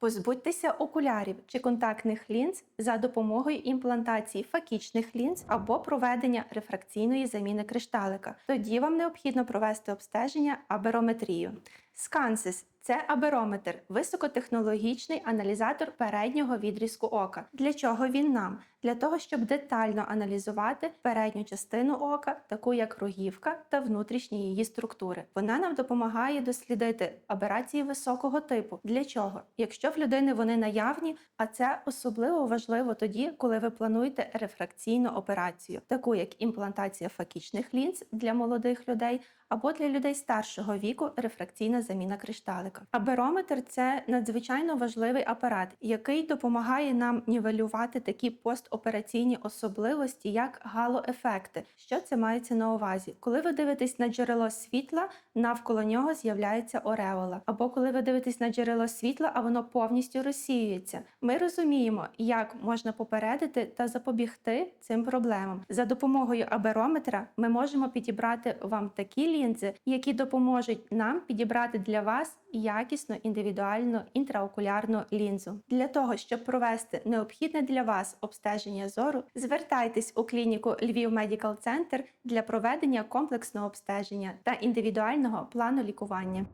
Позбудьтеся окулярів чи контактних лінз за допомогою імплантації факічних лінз або проведення рефракційної заміни кришталика. Тоді вам необхідно провести обстеження аберометрію. Скансис це аберометр, високотехнологічний аналізатор переднього відрізку ока. Для чого він нам? Для того, щоб детально аналізувати передню частину ока, таку як рогівка та внутрішні її структури. Вона нам допомагає дослідити аберації високого типу. Для чого? Якщо в людини вони наявні, а це особливо важливо тоді, коли ви плануєте рефракційну операцію, таку як імплантація факічних лінз для молодих людей або для людей старшого віку рефракційна заміна кришталика. Аберометр це надзвичайно важливий апарат, який допомагає нам нівелювати такі постопераційні особливості, як галоефекти. Що це мається на увазі? Коли ви дивитесь на джерело світла, навколо нього з'являється ореола. Або коли ви дивитесь на джерело світла, а воно повністю розсіюється. Ми розуміємо, як можна попередити та запобігти цим проблемам. За допомогою аберометра ми можемо підібрати вам такі лінзи, які допоможуть нам підібрати для вас якісну індивідуальну інтраокулярну лінзу. Для того, щоб провести необхідне для вас обстеження зору, звертайтесь у клініку Львів Медікал Центр для проведення комплексного обстеження та індивідуального плану лікування.